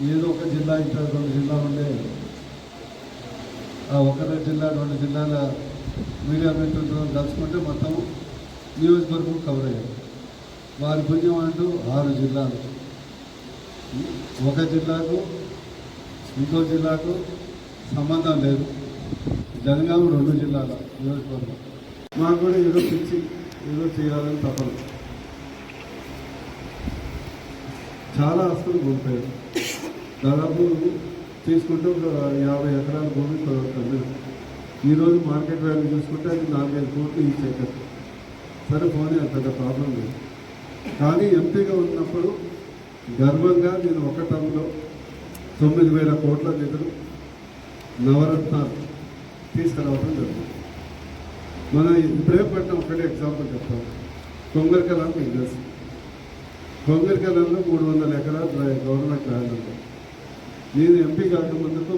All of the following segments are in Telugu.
ఏదో ఒక జిల్లా ఇతర రెండు జిల్లాలు ఉండే. ఆ ఒక జిల్లా రెండు జిల్లాల మీడియా మిత్రులతో కలుసుకుంటే మొత్తం నియోజకవర్గం కవర్ అయ్యారు వారి పుణ్యం అంటూ ఆరు జిల్లాలు. ఒక జిల్లాకు ఇంకో జిల్లాకు సంబంధం లేదు. జనగామ రెండు జిల్లాల నియోజకవర్గం. మాకు కూడా ఏదో పిచ్చి ఏదో చేయాలని తప్పదు చాలా అసలు కోల్పోయారు. దాదాపు తీసుకుంటే ఒక యాభై ఎకరాల భూమి కొనుక్కుంది ఈరోజు మార్కెట్ వాల్యూ చూసుకుంటే అది నాలుగైదు కోట్లు ఈ సెకండ్ సరే పోనీ పెద్ద ప్రాబ్లం లేదు. కానీ ఎంపీగా ఉన్నప్పుడు గర్వంగా నేను ఒక టర్మ్లో తొమ్మిది వేల కోట్ల నిధులు నవరత్నాలు తీసుకురావడం జరుగుతుంది మన ఇబ్రహీంపట్నం ఒకటే ఎగ్జాంపుల్ చెప్తాం. కొంగరకలం మీకు తెలుసు. మూడు వందల ఎకరాలు గవర్నమెంట్ ల్యాండ్ ఉంది నేను ఎంపీ కాకముందుకు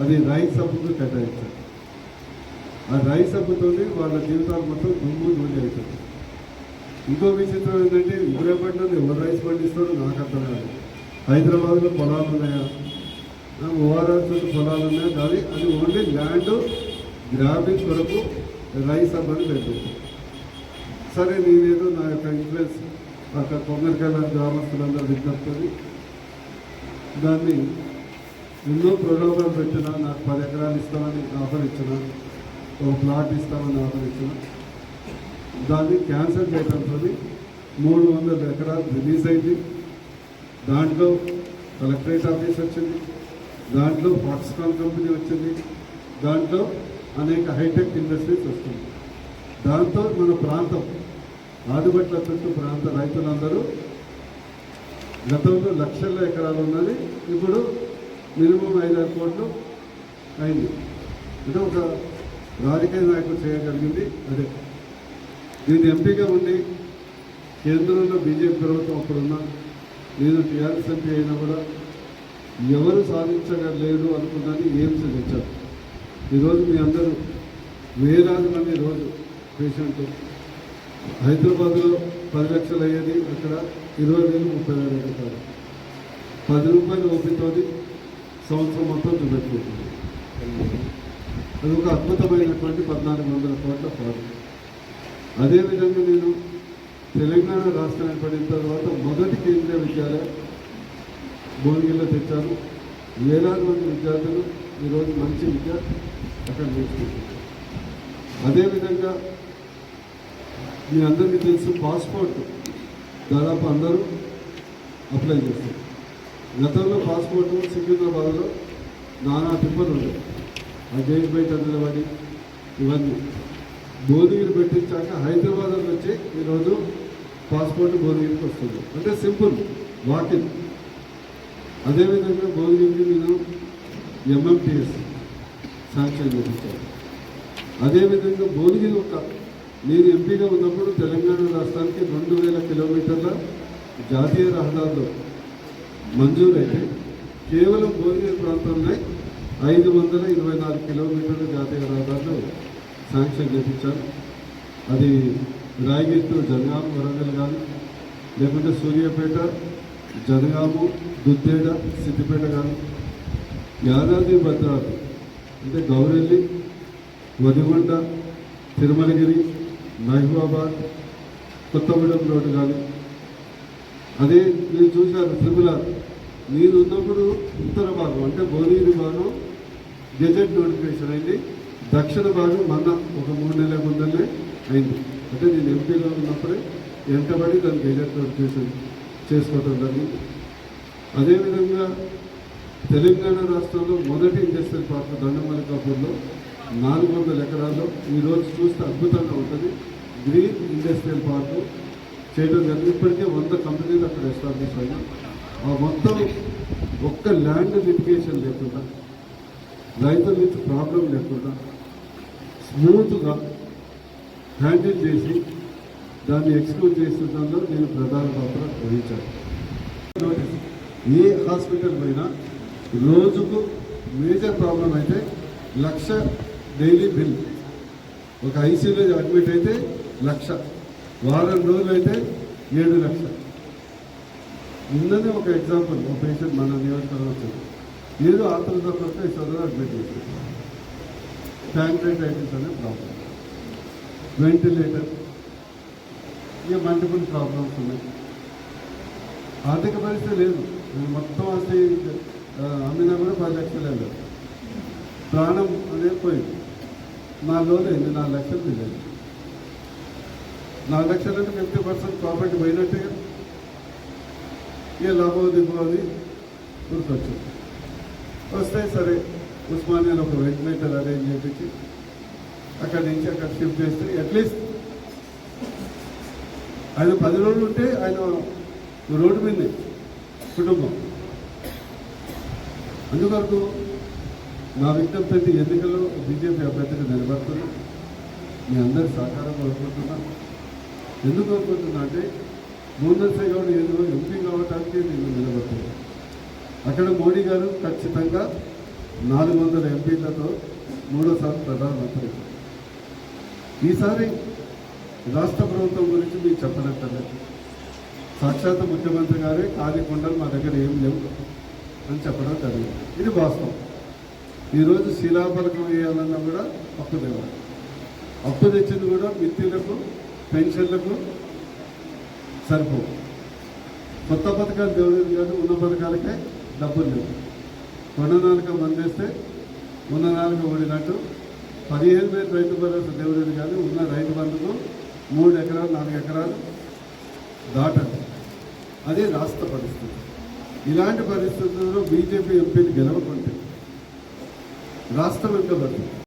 అది రైతు సభకు కేటాయించాను ఆ రైతు సభతోనే వాళ్ళ జీవితాలు మొత్తం దుమ్ము ధూళి అవుతుంది ఇంకో విచిత్రం ఏంటంటే ఇబ్రహీంపట్నంలో ఎవరు రైస్ పండిస్తాడో నాకు అర్థం కాదు. హైదరాబాద్లో పొలాలు ఉన్నాయా? ఓఆర్ఆర్ చుట్టూ పొలాలు ఉన్నాయా? కానీ అది ఓన్లీ ల్యాండ్ గ్రాఫిక్స్ కొరకు రైస్ అమ్మని పెట్టింది సరే నేనేదో నా యొక్క ఇన్ఫ్లుయెన్స్ అక్కడ కొమ్మరికాయల గ్రామస్తులందరూ విజ్ఞప్తుంది దాన్ని ఎన్నో ప్రలోభాలు పెట్టినా నాకు పది ఎకరాలు ఇస్తామని ఆఫర్ ఇచ్చిన ఒక ప్లాట్ ఇస్తామని ఆఫర్ ఇచ్చిన దాన్ని క్యాన్సిల్ చేయడంతో మూడు వందల ఎకరాలు రిలీజ్ అయింది. దాంట్లో కలెక్టరేట్ ఆఫీస్ వచ్చింది దాంట్లో ఫాక్స్కాన్ కంపెనీ వచ్చింది దాంట్లో అనేక హైటెక్ ఇండస్ట్రీస్ వస్తుంది దాంతో మన ప్రాంతం ఆదిబట్ల చుట్టూ ప్రాంత రైతులందరూ గతంలో లక్షల ఎకరాలు ఉన్నది. ఇప్పుడు మినిమం ఐదారు కోట్లు అయింది. అంటే ఒక రాజకీయ నాయకుడు చేయగలిగింది అదే. నేను ఎంపీగా ఉండి కేంద్రంలో బీజేపీ ప్రభుత్వం అప్పుడున్నా నేను టీఆర్ఎస్ ఎంపీ అయినా కూడా ఎవరు సాధించగలేరు అనుకున్నాను ఏం సాధించారు ఈరోజు మీ అందరూ వేలాది మంది రోజు పేషెంట్ హైదరాబాద్లో పది లక్షలు అయ్యేది అక్కడ ఇరవై వేలు ముప్పై వేలు అవుతారు పది రూపాయలు ఓపితోని సంవత్సరం మొత్తం చూపెట్టుకుంటుంది. అది ఒక అద్భుతమైనటువంటి పద్నాలుగు వందల కోట్ల పాలు అదేవిధంగా నేను తెలంగాణ రాష్ట్రం ఏర్పడిన తర్వాత మొదటి కేంద్రీయ విద్యాలయం భువనగిరిలో తెచ్చాను. వేలాది మంది విద్యార్థులు ఈరోజు మంచి విద్య అక్కడ నేర్చుకుంటున్నారు. అదేవిధంగా మీ అందరికీ తెలుసు పాస్పోర్ట్ దాదాపు అందరూ అప్లై చేస్తారు. గతంలో పాస్పోర్ట్ సికింద్రాబాద్లో నానా తిప్పలు ఉంటాయి ఆ గేట్ బయట నిలబడి ఇవన్నీ. భువనగిరి పెట్టించాక హైదరాబాద్ వచ్చి ఈరోజు పాస్పోర్ట్ భువనగిరికి వస్తుంది. అంటే సింపుల్ వాకింగ్. అదేవిధంగా భువనగిరికి నేను ఎంఎంటీఎస్ శాంక్షన్ చేయించాను అదేవిధంగా భువనగిరి ఒక నేను ఎంపీగా ఉన్నప్పుడు తెలంగాణ రాష్ట్రానికి రెండు వేల కిలోమీటర్ల జాతీయ రహదారులు మంజూరైతే కేవలం భువనగిరి ప్రాంతంలో ఐదు వందల ఇరవై నాలుగు కిలోమీటర్ల జాతీయ రహదారులు శాంక్షన్ చేయించాను అది రాయగిట్టు జనగాం వరంగల్ కానీ లేకుంటే సూర్యాపేట జనగాము దుద్దేడ సిద్దిపేట కానీ యాదాద్రి భద్రాద్రి అంటే గౌరెల్లి వదిగొండ తిరుమలగిరి మహిమాబాద్ కొత్తగూడెం రోడ్డు కానీ. అదే మీరు చూశారు సిమిలర్ మీరు ఉన్నప్పుడు ఉత్తర భాగం అంటే భువనగిరి భాగం గెజెట్ నోటిఫికేషన్ అయింది. దక్షిణ భాగం మన ఒక మూడు నెలల ముందరనే అయింది. అంటే నేను ఎంపీలో ఉన్నప్పుడే వెంటబడి దాన్ని గెజెట్ నోటిఫికేషన్ చేసుకోవడం జరిగింది. అదేవిధంగా తెలంగాణ రాష్ట్రంలో మొదటి ఇండస్ట్రియల్ పార్క్ దండమల్లికాపూర్లో నాలుగు వందల ఎకరాల్లో ఈరోజు చూస్తే అద్భుతంగా ఉంటుంది. గ్రీన్ ఇండస్ట్రియల్ పార్కు చేయడం జరిగింది. ఇప్పటికే వంద కంపెనీలు అక్కడ ఎస్టాబ్లిష్ అయినాయి. ఆ మొత్తం ఒక్క ల్యాండ్ లిటిగేషన్ లేకుండా రైతుల నుంచి ప్రాబ్లం లేకుండా స్మూత్గా హ్యాండిల్ చేసి దాన్ని ఎక్స్క్యూట్ చేస్తుండడంలో నేను ప్రధాన పాత్ర వహించాను. ఏ హాస్పిటల్ పోయినా రోజుకు మేజర్ ప్రాబ్లం అయితే లక్ష డైలీ బిల్ ఒక ఐసీయూలో అడ్మిట్ అయితే లక్ష. వారం రోజులు అయితే ఏడు లక్ష. నిన్ననే ఒక ఎగ్జాంపుల్ ఒక పేషెంట్ మన నియోజకవర్గం వచ్చింది ఏదో ఆత్మహత్య ఈ ఇష్టంలో అడ్మిట్ చేశారు ప్యాంక్రైటైటిస్ అనే ప్రాబ్లం వెంటిలేటర్ ఇక మల్టిపుల్ ప్రాబ్లమ్స్ ఉన్నాయి. ఆర్థిక పరిస్థితి లేదు. నేను మొత్తం ఆస్తి అమ్మినా కూడా పది లక్షలు వెళ్ళారు ప్రాణం అనేది పోయింది. నా లోన్ అయింది నాలుగు లక్షలు తెలియదు నాలుగు లక్షలు అంటే ఫిఫ్టీ పర్సెంట్ ప్రాపర్టీ పోయినట్టే కదా. ఇక లాభం దిగువది గుర్తొచ్చింది. వస్తే సరే ఉస్మానియాలో ఒక వెంటిలేటర్ అరేంజ్ చేయించి అక్కడి నుంచి అక్కడ షిఫ్ట్ చేస్తే అట్లీస్ట్ ఆయన పది రోజులు ఉంటే ఆయన రోడ్డు మీదే కుటుంబం. అందువరకు నా విజ్ఞప్తి అయితే ఎన్నికల్లో బీజేపీ అభ్యర్థిగా నిలబడుతున్నా మీ అందరి సహకారం కోరుకుంటున్నాను. ఎందుకు అనుకుంటుందంటే అంటే గౌడ్ ఏదో ఎంపీ కావడానికి నేను నిలబడుతున్నాను అక్కడ మోడీ గారు ఖచ్చితంగా నాలుగు వందల ఎంపీలతో మూడోసారి ప్రధానమంత్రి. ఈసారి రాష్ట్ర ప్రభుత్వం గురించి మీకు చెప్పనక్కర్లేదు. సాక్షాత్ ముఖ్యమంత్రి గారే ఖాళీ కొండలు మా దగ్గర ఏం లేవు అని చెప్పడం జరిగింది. ఇది వాస్తవం. ఈరోజు శిలాఫలకం వేయాలన్నా కూడా అప్పు తేవాలి అప్పు తెచ్చింది కూడా మిత్రులకు పెన్షన్లకు సరిపోవు కొత్త పథకాలు దేవుడు కాదు ఉన్న పథకాలకే డబ్బులు లేవు. కొండ నాలుక మందేస్తే ఉన్న నాలుక ఓడినట్టు పదిహేను వేలు రైతు భరోసా దేవుడు కాదు ఉన్న రైతు బంధుకు మూడు ఎకరాలు నాలుగు ఎకరాలు దాటదు అదే రాష్ట్ర పరిస్థితి. ఇలాంటి పరిస్థితుల్లో బీజేపీ ఎంపీలు గెలవకుంటే రాష్ట్రం వెనుకబడుతుంది.